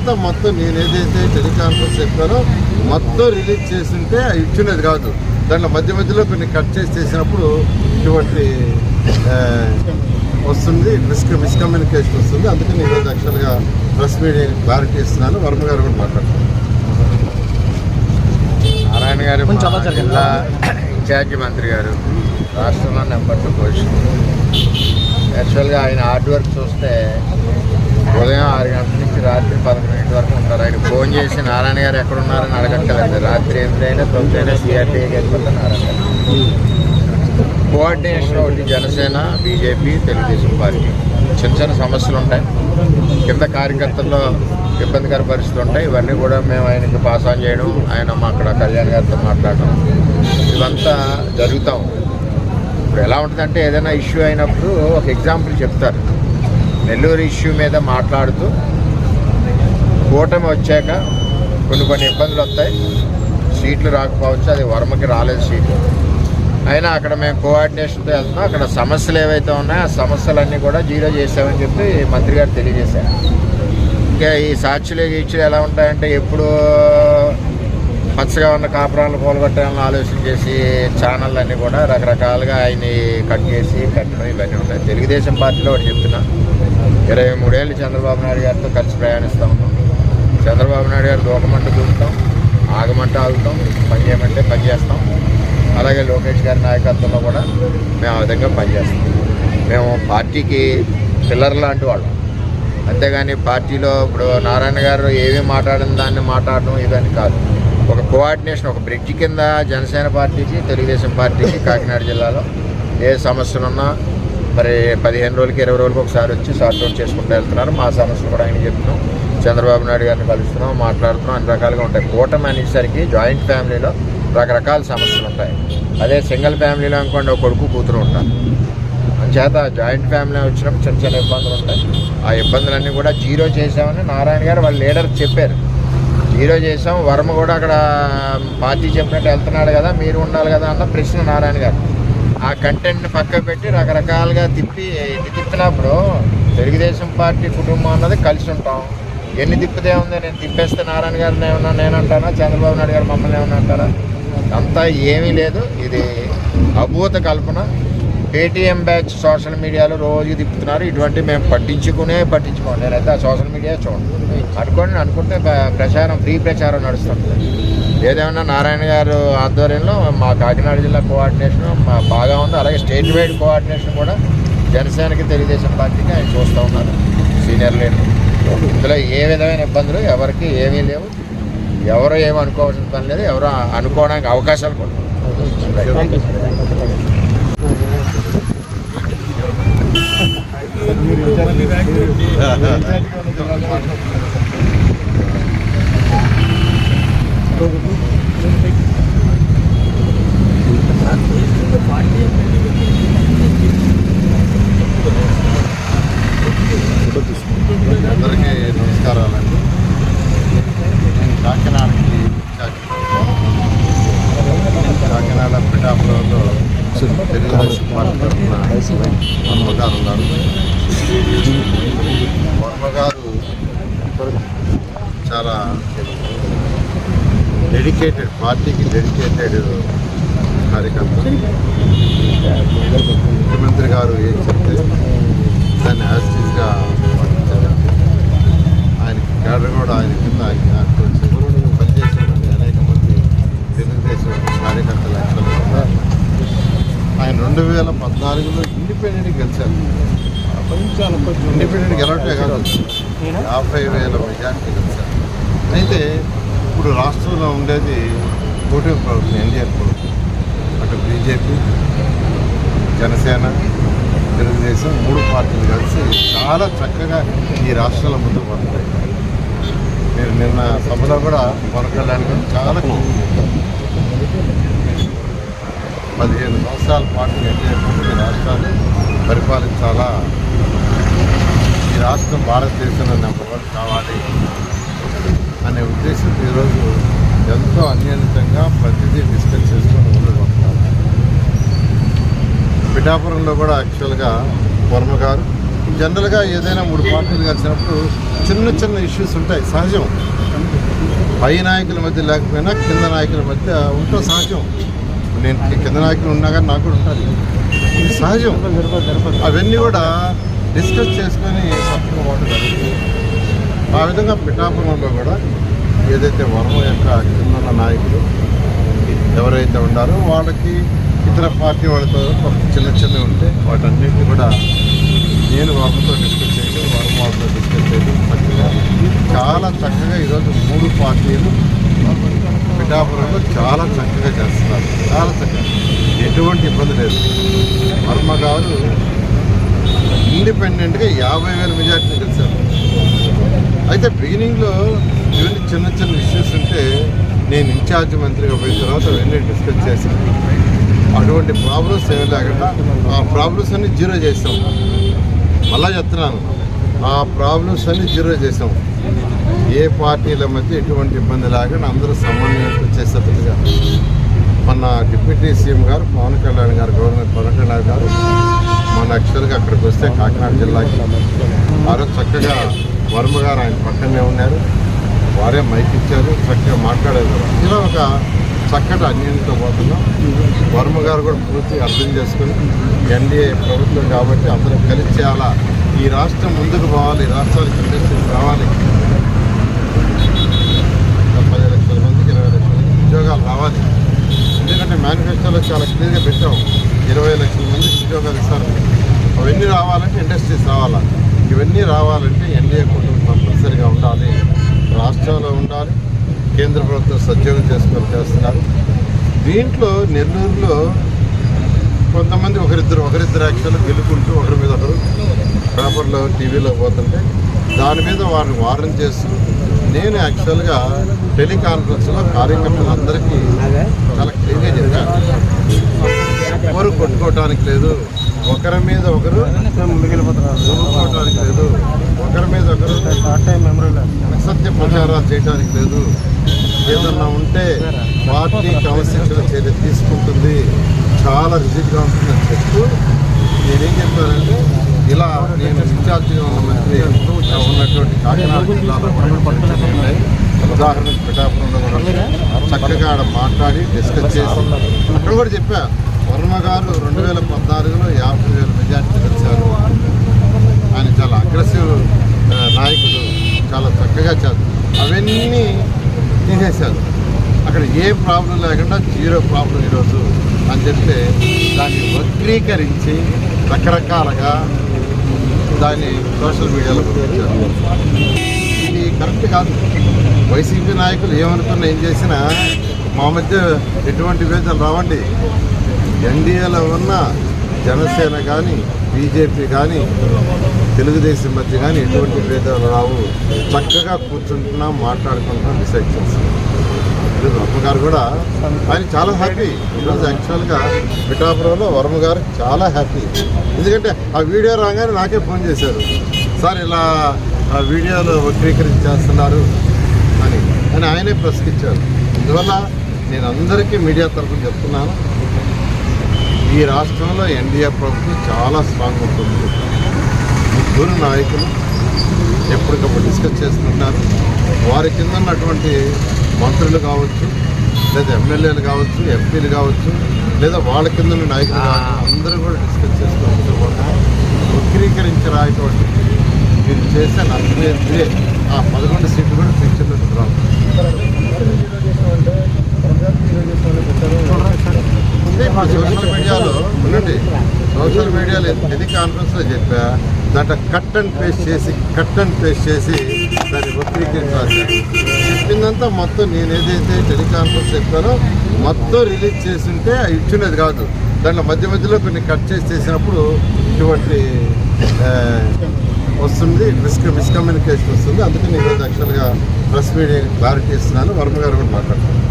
అంతా మొత్తం నేను ఏదైతే టెలికాన్ఫరెన్స్ చెప్పానో మొత్తం రిలీజ్ చేస్తుంటే ఇచ్చినది కాదు. దాంట్లో మధ్య మధ్యలో కొన్ని కట్ చేసి చేసినప్పుడు ఇటువంటి వస్తుంది మిస్ మిస్కమ్యూనికేషన్ వస్తుంది. అందుకని ఈరోజు యాక్చువల్గా ప్రెస్ మీడియా క్లారిటీ ఇస్తున్నాను. వర్మ గారు కూడా మాట్లాడుతున్నారు నారాయణ గారు. జిల్లా ఇన్ఛార్జి మంత్రి గారు రాష్ట్రంలో నెంబర్ టూ పొజిషన్. యాక్చువల్గా ఆయన హార్డ్ వర్క్ చూస్తే ఉదయం ఆరు గంటల నుంచి రాత్రి పదకొండింటి వరకు ఉంటారు. ఆయన ఫోన్ చేసి నారాయణ గారు ఎక్కడున్నారని ఉన్నారని రాత్రి ఎనిమిదైనా తొమ్మిది అయినా సిఆర్టీకి వెళ్ళిపోతే నారాయణ గారు. కోఆర్డినేషన్ ఒకటి జనసేన బీజేపీ తెలుగుదేశం పార్టీ. చిన్న చిన్న సమస్యలు ఉంటాయి. కింద కార్యకర్తల్లో ఇబ్బందికర పరిస్థితులు ఉంటాయి. ఇవన్నీ కూడా మేము ఆయనకి పాస్ ఆన్ చేయడం ఆయన మా అక్కడ కళ్యాణ్ గారితో మాట్లాడడం ఇవంతా జరుగుతాం. ఇప్పుడు ఎలా ఉంటుందంటే ఏదైనా ఇష్యూ అయినప్పుడు ఒక ఎగ్జాంపుల్ చెప్తారు. నెల్లూరు ఇష్యూ మీద మాట్లాడుతూ కూటమి వచ్చాక కొన్ని కొన్ని ఇబ్బందులు వస్తాయి. సీట్లు రాకపోవచ్చు అది వర్మకి రాలేదు సీట్లు అయినా అక్కడ మేము కోఆర్డినేషన్తో వెళ్తున్నాం. అక్కడ సమస్యలు ఏవైతే ఉన్నాయో ఆ సమస్యలన్నీ కూడా జీరో చేసామని చెప్పి మంత్రి గారు తెలియజేశారు. ఇంకా ఈ సాక్షులు గీక్షులు ఎలా ఉంటాయంటే ఎప్పుడు పచ్చగా ఉన్న కాపురాలను పోలగొట్టాలని ఆలోచన చేసి ఛానల్ అన్నీ కూడా రకరకాలుగా ఆయన్ని కట్ చేసి కట్టడం ఇవన్నీ ఉంటాయి. తెలుగుదేశం పార్టీలో ఒకటి చెప్తున్నా. ఇరవై మూడేళ్ళు చంద్రబాబు నాయుడు గారితో కలిసి ప్రయాణిస్తూ ఉన్నాం. చంద్రబాబు నాయుడు గారు దూకమంటే దూకుతాం ఆగమంటే ఆగుతాం పని చేయమంటే పని చేస్తాం. అలాగే లోకేష్ గారి నాయకత్వంలో కూడా మేము ఆ విధంగా పనిచేస్తాం మేము పార్టీకి పిల్లర్ లాంటి వాళ్ళం. అంతేగాని పార్టీలో ఇప్పుడు నారాయణ గారు ఏమీ మాట్లాడిన దాన్ని మాట్లాడడం ఇదని కాదు. ఒక కోఆర్డినేషన్ ఒక బ్రిడ్జ్ కింద జనసేన పార్టీకి తెలుగుదేశం పార్టీకి కాకినాడ జిల్లాలో ఏ సమస్యలు ఉన్నా మరి పదిహేను రోజులకి ఇరవై రోజులకి ఒకసారి వచ్చి సార్ట్ అవుట్ చేసుకుంటూ వెళ్తున్నారు. మా సమస్యలు కూడా ఆయన చెప్తున్నాం. చంద్రబాబు నాయుడు గారిని కలుస్తున్నాం మాట్లాడుతున్నాం అన్ని రకాలుగా ఉంటాయి. కూటమి అనేసరికి జాయింట్ ఫ్యామిలీలో రకరకాల సమస్యలు ఉంటాయి. అదే సింగిల్ ఫ్యామిలీలో అనుకోండి ఒక కొడుకు కూతురు ఉంటారు. అంచేత జాయింట్ ఫ్యామిలీ వచ్చినప్పుడు చిన్న చిన్న ఇబ్బందులు ఉంటాయి. ఆ ఇబ్బందులన్నీ కూడా జీరో చేసామని నారాయణ గారు వాళ్ళ లీడర్ చెప్పారు. జీరో చేసాం వర్మ కూడా అక్కడ పార్టీ చెప్పినట్టు వెళ్తున్నాడు కదా మీరు ఉండాలి కదా అన్న ప్రశ్న నారాయణ గారు. ఆ కంటెంట్ని పక్క పెట్టి రకరకాలుగా తిప్పి ఎన్ని తిప్పినప్పుడు తెలుగుదేశం పార్టీ కుటుంబం అన్నది కలిసి ఉంటాం. ఎన్ని తిప్పితే ఉంది నేను తిప్పేస్తే నారాయణ గారిని ఏమన్నా నేను అంటానా? చంద్రబాబు నాయుడు గారు మమ్మల్ని ఏమన్నా అంటారా? అంతా ఏమీ లేదు. ఇది అభూత కల్పన. పేటీఎం బ్యాచ్ సోషల్ మీడియాలో రోజు తిప్పుతున్నారు. ఇటువంటి మేము పట్టించుకునే పట్టించుకోండి. నేనైతే ఆ సోషల్ మీడియా చూడండి అనుకోండి అనుకుంటే ప్రచారం ఫ్రీ ప్రచారం నడుస్తుంది. ఏదేమన్నా నారాయణ గారు ఆధ్వర్యంలో మా కాకినాడ జిల్లా కోఆర్డినేషన్ మా బాగా ఉంది. అలాగే స్టేట్ వైడ్ కోఆర్డినేషన్ కూడా జనసేనకి తెలుగుదేశం పార్టీకి ఆయన చూస్తూ ఉన్నారు. సీనియర్ లీడర్ ఇందులో ఏ విధమైన ఇబ్బందులు ఎవరికి ఏమీ లేవు. ఎవరు ఏమి అనుకోవాల్సిన పని లేదు. ఎవరు అనుకోవడానికి అవకాశాలు కూడా అందరికీ నమస్కారాలండి నేను కాకినాడకి ఇన్ఛార్జ్. కాకినాడ పిఠాపురంలో తెలుగుదేశం పార్టీ తరఫున గారు ఉన్నారు. వర్మగారు చాలా డెడికేటెడ్ పార్టీకి డెడికేటెడ్ కార్యకర్త. ముఖ్యమంత్రి గారు ఏం చెప్తే దాన్ని యాజిటీస్గా ఆయనకి కేడర్ కూడా ఆయన కింద ఆయన పనిచేసినటువంటి అనేక మంది తెలుగుదేశం కార్యకర్తలు యాక్చువల్గా ఉన్నారు. ఆయన రెండు వేల పద్నాలుగులో ఇండిపెండెంట్ గెలిచారు ఇండిపెండెంట్ గెలవటే కాదు. యాభై వేల మెజార్టీ గెలిచారు అయితే ఇప్పుడు రాష్ట్రంలో ఉండేది కూటమి ప్రభుత్వం ఎన్డీఏ ప్రభుత్వం. అటు బీజేపీ జనసేన తెలుగుదేశం మూడు పార్టీలు కలిసి చాలా చక్కగా ఈ రాష్ట్రాల ముందుకు పడతాయి మీరు నిన్న సభలో కూడా పవన్ కళ్యాణ్ గారు చాలా. పదిహేను సంవత్సరాల పాటు ఎన్డీఏ ప్రభుత్వ రాష్ట్రాన్ని పరిపాలించాలా రాష్ట్రం భారతదేశంలో నెంబర్ వన్ కావాలి అనే ఉద్దేశంతో ఈరోజు ఎంతో అన్యోన్యంగా ప్రతిదీ డిస్కస్ చేసుకొని ముందుకు వస్తున్నారు పిఠాపురంలో కూడా యాక్చువల్గా వర్మ గారు. జనరల్గా ఏదైనా మూడు పార్టీలు కలిసినప్పుడు చిన్న చిన్న ఇష్యూస్ ఉంటాయి సహజం. పై నాయకుల మధ్య లేకపోయినా కింద నాయకుల మధ్య ఉంటే సహజం. నేను కింద నాయకులు ఉన్నా కానీ నాకు కూడా ఉంటుంది ఇది సహజం. అవన్నీ కూడా డిస్కస్ చేసుకొని సంతకం వాటి జరుగుతుంది ఆ విధంగా పిఠాపురంలో కూడా ఏదైతే వరం యొక్క కిందన్న నాయకులు ఎవరైతే ఉన్నారో వాళ్ళకి ఇతర పార్టీ వాళ్ళతో ఒక చిన్న చిన్నవి ఉంటే వాటన్నిటిని కూడా నేను వర్మతో డిస్కస్ చేయడం వర్మ వాళ్ళతో డిస్కస్ చేయడం చక్కగా చాలా చక్కగా ఈరోజు మూడు పార్టీలు పిఠాపురంలో చాలా చక్కగా చేస్తున్నారు. చాలా చక్కగా. ఎటువంటి ఇబ్బంది లేదు. వర్మ గారు ఇండిపెండెంట్గా యాభై వేల మెజార్టీని గెలిచారు అయితే బిగినింగ్లో ఇవన్నీ చిన్న చిన్న ఇష్యూస్ ఉంటే నేను ఇన్ఛార్జ్ మంత్రిగా పోయిన తర్వాత అవన్నీ డిస్కస్ చేశాను. అటువంటి ప్రాబ్లమ్స్ ఏమి లేకుండా ఆ ప్రాబ్లమ్స్ అన్ని జీరో చేసాం మళ్ళా చెప్తున్నాను ఆ ప్రాబ్లమ్స్ అన్ని జీరో చేసాం ఏ పార్టీల మధ్య ఎటువంటి ఇబ్బంది లేకుండా అందరూ సమన్వయం చేసేటట్టుగా. మన డిప్యూటీ సీఎం గారు పవన్ కళ్యాణ్ గారు గవర్నర్ పవన్ కళ్యాణ్ గారు మన యాక్చువల్గా అక్కడికి వస్తే కాకినాడ జిల్లాకి. వారు చక్కగా వర్మ గారు ఆయన పక్కనే ఉన్నారు. వారే మైక్ ఇచ్చారు చక్కగా మాట్లాడారు. ఇలా ఒక చక్కటి అన్యంతో పోతున్నాం. వర్మ గారు కూడా పూర్తిగా అర్థం చేసుకుని ఎన్డీఏ ప్రభుత్వం కాబట్టి అందరం కలిసి చేయాలా ఈ రాష్ట్రం ముందుకు పోవాలి ఈ రాష్ట్రానికి ఇండస్ట్రీస్ రావాలి. పది లక్షల మందికి ఇరవై లక్షల మందికి ఉద్యోగాలు రావాలి. మేనిఫెస్టోలో చాలా క్లియర్గా పెట్టాం. ఇరవై లక్షల మంది ఉద్యోగాలు ఇస్తారు. అవన్నీ రావాలంటే ఇండస్ట్రీస్ రావాలా? ఇవన్నీ రావాలంటే ఎన్డీఏ కుటుంబం కంపల్సరిగా ఉండాలి. రాష్ట్రాల్లో ఉండాలి. కేంద్ర ప్రభుత్వం సద్యోగం చేసుకొని చేస్తున్నారు. దీంట్లో నెల్లూరులో కొంతమంది ఒకరిద్దరు ఒకరిద్దరు యాక్చువల్గా గెలుకుంటూ ఒకరి మీద ఒకరు పేపర్లో టీవీలో పోతుంటే దాని మీద వారిని వారం చేస్తూ నేను యాక్చువల్గా టెలికాన్ఫరెన్స్లో కార్యకర్తలందరికీ చాలా క్లియర్గా చెప్పాను. ఎవరు కొట్టుకోవటానికి లేదు ఒకరి మీద ఒకరు దుమ్ముకోవటానికి లేదు ఒకరి మీద ఒకరు అసత్య ప్రచారాలు చేయడానికి లేదు. ఏదన్నా ఉంటే పార్టీ క్రమశిక్షణ చర్య తీసుకుంటుంది. చాలా రిజిట్గా ఉంటుందని చెప్తూ నేనేం చెప్పానంటే ఇలా నేను ఇన్ఛార్జ్ ఉన్న ఉన్నటువంటి కాకినాడ జిల్లాలో పట్టణాలు ఉన్నాయి ఉదాహరణకు పిఠాపురంలో కూడా చక్కగా ఆడ మాట్లాడి డిస్కస్ చేసి అక్కడ కూడా చెప్పా వర్మ గారు రెండు వేల పద్నాలుగులో యాభై వేల మెజార్టీ గెలిచారు. ఆయన చాలా అగ్రెసివ్ నాయకుడు చాలా చక్కగా చేస్తారు అవన్నీ తీసేశారు. అక్కడ ఏ ప్రాబ్లం లేకుండా జీరో ప్రాబ్లం ఈరోజు అని చెప్తే దాన్ని వక్రీకరించి రకరకాలుగా దాన్ని సోషల్ మీడియాలో పంపించారు ఇది కరెక్ట్ కాదు. వైసీపీ నాయకులు ఏమనుకున్నా ఏం చేసినా మా మధ్య ఎటువంటి విభేదాలు రావండి. ఎన్డీఏలో ఉన్న జనసేన కానీ బీజేపీ కానీ తెలుగుదేశం మధ్య కానీ ఎటువంటి భేదాలు రావు. చక్కగా కూర్చుంటున్నాం మాట్లాడుకుంటున్నాం డిసైడ్ చేస్తున్నాం. ఈరోజు వర్మ గారు కూడా ఆయన చాలా హ్యాపీ ఈరోజు యాక్చువల్గా పిఠాపురంలో వర్మ గారు చాలా హ్యాపీ ఎందుకంటే ఆ వీడియో రాగానే నాకే ఫోన్ చేశారు. సార్ ఇలా ఆ వీడియోలో వక్రీకరించేస్తున్నారు అని. అని ఆయనే ప్రశ్నించారు. అందువల్ల నేను అందరికీ మీడియా తరఫున చెప్తున్నాను. ఈ రాష్ట్రంలో ఎన్డీఏ ప్రభుత్వం చాలా స్ట్రాంగ్ ఉంటుంది. ముగ్గురు నాయకులు ఎప్పటికప్పుడు డిస్కస్ చేస్తుంటారు. వారి కింద ఉన్నటువంటి మంత్రులు కావచ్చు లేదా ఎమ్మెల్యేలు కావచ్చు ఎంపీలు కావచ్చు లేదా వాళ్ళ కింద నాయకులు కావచ్చు అందరూ కూడా డిస్కస్ చేసుకుంటూ పోతారు వక్రీకరించి రాయటువంటి మీరు చేసే ఎనిమిది ఆ పదకొండు సీట్లు కూడా ఫ్యూచర్లో రావు. సోషల్ మీడియాలో ఉండండి సోషల్ మీడియాలో టెలి కాన్ఫరెన్స్లో చెప్పా దాంట్లో కట్ అండ్ పేస్ట్ చేసి కట్ అండ్ పేస్ట్ చేసి దాన్ని వక్రీకరించాలి చెప్పిందంతా మొత్తం నేను ఏదైతే టెలికాన్ఫరెన్స్ చెప్పానో మొత్తం రిలీజ్ చేస్తుంటే అది ఇచ్చినది కాదు. దాంట్లో మధ్య మధ్యలో కొన్ని కట్ చేసి చేసినప్పుడు ఇటువంటి వస్తుంది మిస్ మిస్కమ్యూనికేషన్ వస్తుంది. అందుకని ఈరోజు యాక్చువల్గా ప్రెస్ మీడియా క్లారిటీ ఇస్తున్నాను వర్మ గారు కూడా మాట్లాడుతున్నాను